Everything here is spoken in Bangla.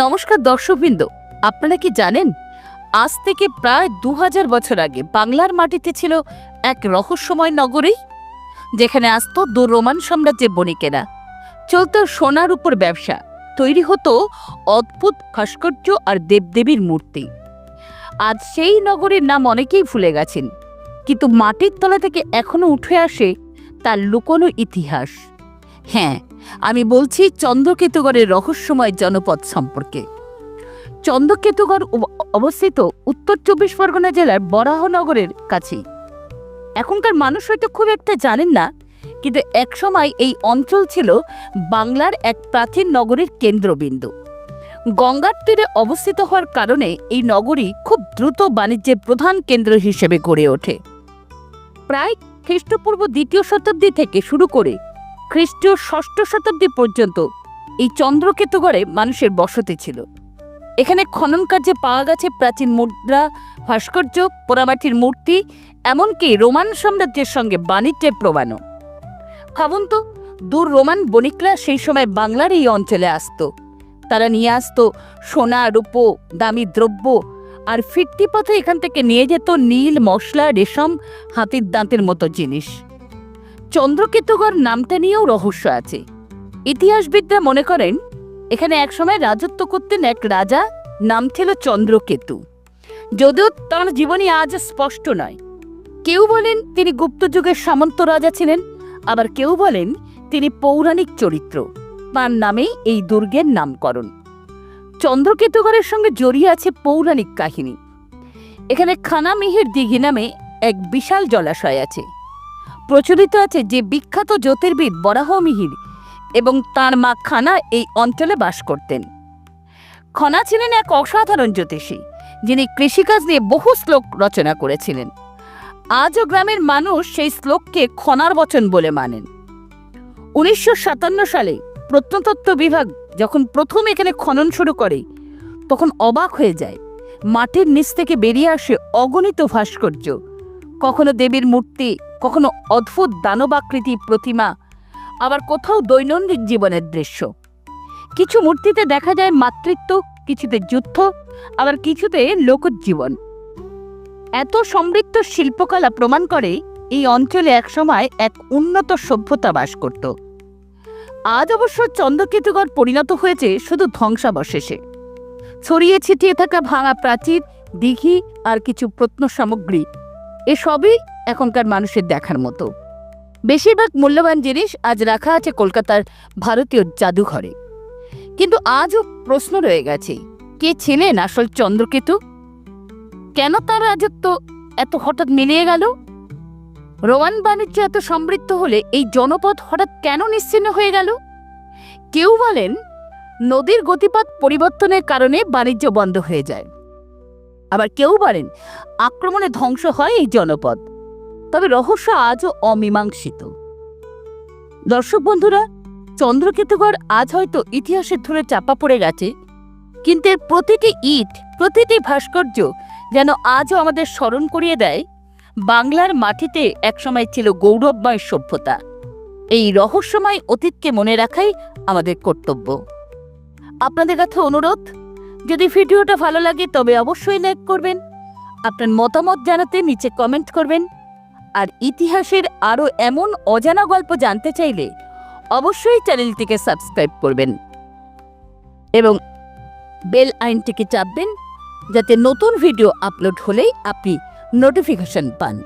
নমস্কার দর্শকবৃন্দ, আপনারা কি জানেন, আজ থেকে প্রায় দু হাজার বছর আগে বাংলার মাটিতে ছিল এক রহস্যময় নগরী, যেখানে আসতো দু রোমান সাম্রাজ্যের বণিকেরা চলত সোনার উপর ব্যবসা, তৈরি হতো অদ্ভুত ভাস্কর্য আর দেবদেবীর মূর্তি। আজ সেই নগরীর নাম অনেকেই ভুলে গেছেন, কিন্তু মাটির তলা থেকে এখনও উঠে আসে তার লুকোনো ইতিহাস। হ্যাঁ আমি বলছি চন্দ্রকেতুগড়ের রহস্যময় জনপদ সম্পর্কে। চন্দ্রকেতুগড় অবস্থিত উত্তর চব্বিশ পরগনা জেলার বরাহনগরের কাছেই এখনকার মানুষ হয়তো খুব একটা জানেন না, কিন্তু একসময় এই অঞ্চল ছিল বাংলার এক প্রাচীন নগরীর কেন্দ্রবিন্দু। গঙ্গার তীরে অবস্থিত হওয়ার কারণে এই নগরী খুব দ্রুত বাণিজ্যের প্রধান কেন্দ্র হিসেবে গড়ে ওঠে। প্রায় খ্রিস্টপূর্ব দ্বিতীয় শতাব্দী থেকে শুরু করে খ্রিস্টীয় ষষ্ঠ শতাব্দী পর্যন্ত এই চন্দ্রকেতুগড়ে মানুষের বসতি ছিল। এখানে খনন কার্যে পাওয়া গেছে প্রাচীন মুদ্রা, ভাস্কর্য, পোড়ামাটির মূর্তি, এমনকি রোমান সাম্রাজ্যের সঙ্গে বাণিজ্যের প্রমাণও। ভাবুন তো, দূর রোমান বণিকরা সেই সময় বাংলার এই অঞ্চলে আসতো। তারা নিয়ে আসতো সোনা, রূপো, দামি দ্রব্য, আর ফিরতি পথে এখান থেকে নিয়ে যেত নীল, মশলা, রেশম, হাতির দাঁতের মতো জিনিস। চন্দ্রকেতুগড় নামটা নিয়েও রহস্য আছে। ইতিহাসবিদরা মনে করেন, এখানে একসময় রাজত্ব করতেন এক রাজা, নাম ছিল চন্দ্রকেতু। যদিও তাঁর জীবনী আজ স্পষ্ট নয়। কেউ বলেন তিনি গুপ্তযুগের সামন্ত রাজা ছিলেন, আবার কেউ বলেন তিনি পৌরাণিক চরিত্র। তার নামেই এই দুর্গের নামকরণ। চন্দ্রকেতুগড়ের সঙ্গে জড়িয়ে আছে পৌরাণিক কাহিনী। এখানে খানামিহির দিঘি নামে এক বিশাল জলাশয় আছে। প্রচলিত আছে যে বিখ্যাত জ্যোতির্বিদ বরাহমিহির এবং তার মা খানা এই অঞ্চলে বাস করতেন। খনা ছিলেন এক অসাধারণ জ্যোতিষী, যিনি কৃষিকাজ নিয়ে বহু শ্লোক রচনা করেছিলেন। আজও গ্রামের মানুষ সেই শ্লোককে খনার বচন বলে মানেন। উনিশশো সাতান্ন সালে প্রত্নতত্ত্ব বিভাগ যখন প্রথম এখানে খনন শুরু করে, তখন অবাক হয়ে যায়, মাটির নিচ থেকে বেরিয়ে আসে অগণিত ভাস্কর্য। কখনো দেবীর মূর্তি কখনো অদ্ভুত দানবাকৃতি প্রতিমা, আবার কোথাও দৈনন্দিন জীবনের দৃশ্য। কিছু মূর্তিতে দেখা যায় মাতৃত্ব, কিছুতে যুদ্ধ, আবার কিছুতে লোকজীবন। এত সমৃদ্ধ শিল্পকলা প্রমাণ করে এই অঞ্চলে একসময় এক উন্নত সভ্যতা বাস করত। আজ অবশ্য চন্দ্রকেতুগড় পরিণত হয়েছে শুধু ধ্বংসাবশেষে। ছড়িয়ে ছিটিয়ে থাকা ভাঙা প্রাচীর, দিঘি আর কিছু প্রত্ন সামগ্রী এসবই এখনকার মানুষের দেখার মতো। বেশিরভাগ মূল্যবান জিনিস আজ রাখা আছে কলকাতার ভারতীয় জাদুঘরে। কিন্তু আজও প্রশ্ন রয়ে গেছে, কে ছিলেন আসল চন্দ্রকেতু? কেন তার রাজত্ব এত হঠাৎ মিলিয়ে গেল? রোমান বাণিজ্য এত সমৃদ্ধ হলে এই জনপদ হঠাৎ কেন নিশ্চিন্ন হয়ে গেল? কেউ বলেন, নদীর গতিপথ পরিবর্তনের কারণে বাণিজ্য বন্ধ হয়ে যায়। আবার কেউ বলেন, আক্রমণে ধ্বংস হয় এই জনপদ। তবে রহস্য আজও অমীমাংসিত। দর্শক বন্ধুরা চন্দ্রকেতুগড় আজ হয়তো ইতিহাসের ধরে চাপা পড়ে গেছে, কিন্তু এর প্রতিটি ইট, প্রতিটি ভাস্কর্য যেন আজও আমাদের স্মরণ করিয়ে দেয়, বাংলার মাটিতে একসময় ছিল গৌরবময় সভ্যতা। এই রহস্যময় অতীতকে মনে রাখাই আমাদের কর্তব্য। আপনাদের কাছে অনুরোধ যদি ভিডিওটা ভালো লাগে, তবে অবশ্যই লাইক করবেন। আপনার মতামত জানাতে নিচে কমেন্ট করবেন। আর ইতিহাসের আরও এমন অজানা গল্প জানতে চাইলে অবশ্যই চ্যানেলটিকে সাবস্ক্রাইব করবেন। এবং বেল আইনটিকে চাপবেন, যাতে নতুন ভিডিও আপলোড হলেই আপনি নোটিফিকেশন পান।